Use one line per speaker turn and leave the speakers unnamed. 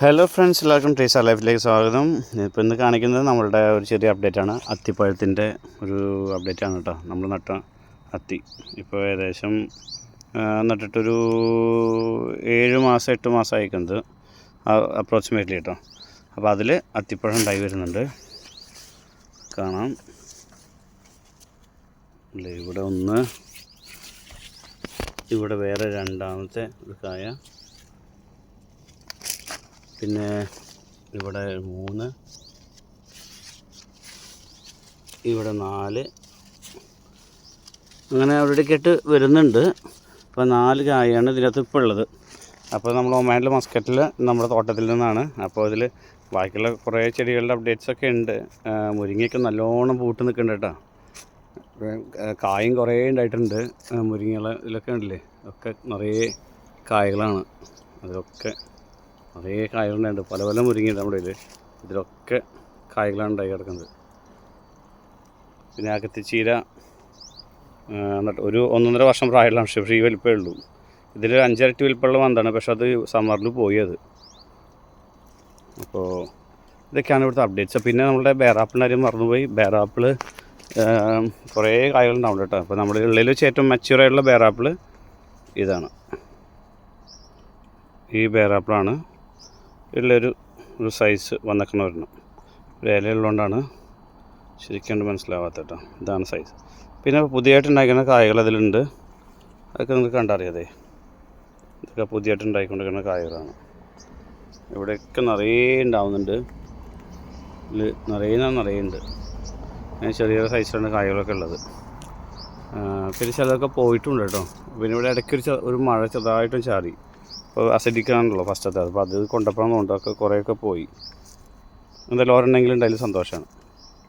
Hello friends എല്ലാവർക്കും trees ലൈഫിലേക്ക് സ്വാഗതം. ഇപ്പോൾ ഇന്ന് കാണിക്കുന്നത് നമ്മളുടെ ഒരു ചെറിയ അപ്ഡേറ്റ് ആണ്. അത്തിപ്പഴത്തിന്റെ ഒരു അപ്ഡേറ്റ് ആണ് കേട്ടോ നമ്മൾ നട്ട അത്തി. ഇപ്പോൾ ഏകദേശം നട്ടിട്ടൊരു ഏഴ് മാസം എട്ട് മാസം അയക്കുന്നത് അപ്രോക്സിമേറ്റ്ലി കേട്ടോ അപ്പോൾ അതിൽ അത്തിപ്പഴം ഉണ്ടായി വരുന്നുണ്ട്. കാണാം. അല്ലേ ഇവിടെ ഒന്ന് ഇവിടെ വേറെ രണ്ടാമത്തെ ഒരു കായ. പിന്നെ ഇവിടെ മൂന്ന് ഇവിടെ നാല്. അങ്ങനെ ആയിട്ട് വരുന്നുണ്ട്. അപ്പോൾ നാല് കായാണ് ഇതിനകത്ത് ഇപ്പോൾ ഉള്ളത്. അപ്പോൾ നമ്മൾ ഒമാനിലെ മസ്കറ്റിൽ നമ്മുടെ തോട്ടത്തിൽ നിന്നാണ്. അപ്പോൾ ഇതിൽ ബാക്കിയുള്ള കുറേ ചെടികളുടെ അപ്ഡേറ്റ്സ് ഒക്കെ ഉണ്ട്. മുരിങ്ങയ്ക്ക് നല്ലോണം പൂട്ട് നിൽക്കുന്നുണ്ട് കേട്ടോ. കായും കുറേ ഉണ്ടായിട്ടുണ്ട്. മുരിങ്ങകൾ ഇതിലൊക്കെ ഉണ്ടല്ലേ? ഒക്കെ നിറയെ കായകളാണ്. അതിലൊക്കെ നിറയെ കായകളുണ്ട് പല പല മുരിങ്ങയുണ്ട് നമ്മുടെ ഇതിൽ ഇതിലൊക്കെ കായകളാണ് ഉണ്ടായി കിടക്കുന്നത്. പിന്നെ അകത്തി ആ, എന്നിട്ട് ഒരു ഒന്നൊന്നര വർഷം പ്രായമുള്ള പക്ഷേ ഈ വലിപ്പമേ ഉള്ളൂ. ഇതിൽ അഞ്ചരട്ടി വലിപ്പമുള്ള മന്താണ് പക്ഷേ അത് സമ്മറിൽ പോയി അത്. അപ്പോൾ ഇതൊക്കെയാണ് ഇവിടുത്തെ അപ്ഡേറ്റ്സ് പിന്നെ നമ്മുടെ ബേറാപ്പിളിന്റെ കാര്യം മറന്നുപോയി. ബേറാപ്പിൾ കുറേ കായകളുണ്ടാവും കേട്ടോ. അപ്പോൾ നമ്മുടെ ഉള്ളിൽ വെച്ച് ഏറ്റവും മെച്യൂറായിട്ടുള്ള ബേറാപ്പിൾ ഇതാണ്. ഈ ബേറാപ്പിളാണ് ഉള്ളൊരു ഒരു സൈസ് വന്നേക്കണ ഒരെണ്ണം ഒരു ഇലയുള്ളതുകൊണ്ടാണ് ശരിക്കും മനസ്സിലാവാത്ത കേട്ടോ ഇതാണ് സൈസ് പിന്നെ പുതിയതായിട്ട് ഉണ്ടാക്കുന്ന കായകൾ അതിലുണ്ട് അതൊക്കെ നിങ്ങൾക്ക് കണ്ടറിയാതെ. ഇതൊക്കെ പുതിയതായിട്ട് ഉണ്ടായിക്കൊണ്ടിരിക്കുന്ന കായകളാണ്. ഇവിടെയൊക്കെ നിറയെ ഉണ്ടാവുന്നുണ്ട്. ഇതിൽ നിറയെ നിറയെ ഉണ്ട്. അങ്ങനെ ചെറിയ സൈസിലാണ് കായകളൊക്കെ ഉള്ളത്. പിന്നെ ചിലതൊക്കെ പോയിട്ടുണ്ട് കേട്ടോ പിന്നെ ഇവിടെ ഇടയ്ക്ക് ഒരു ഒരു മഴ ചെറുതായിട്ടും ചാറി. അപ്പോൾ അസഡിക്കാണല്ലോ ഫസ്റ്റത്തെ അപ്പോൾ അത് കൊണ്ടപ്പോഴാണ് കൊണ്ടൊക്കെ കുറേയൊക്കെ പോയി. എന്തായാലും ഓരോണ്ടെങ്കിലും ഉണ്ടായാലും സന്തോഷമാണ്.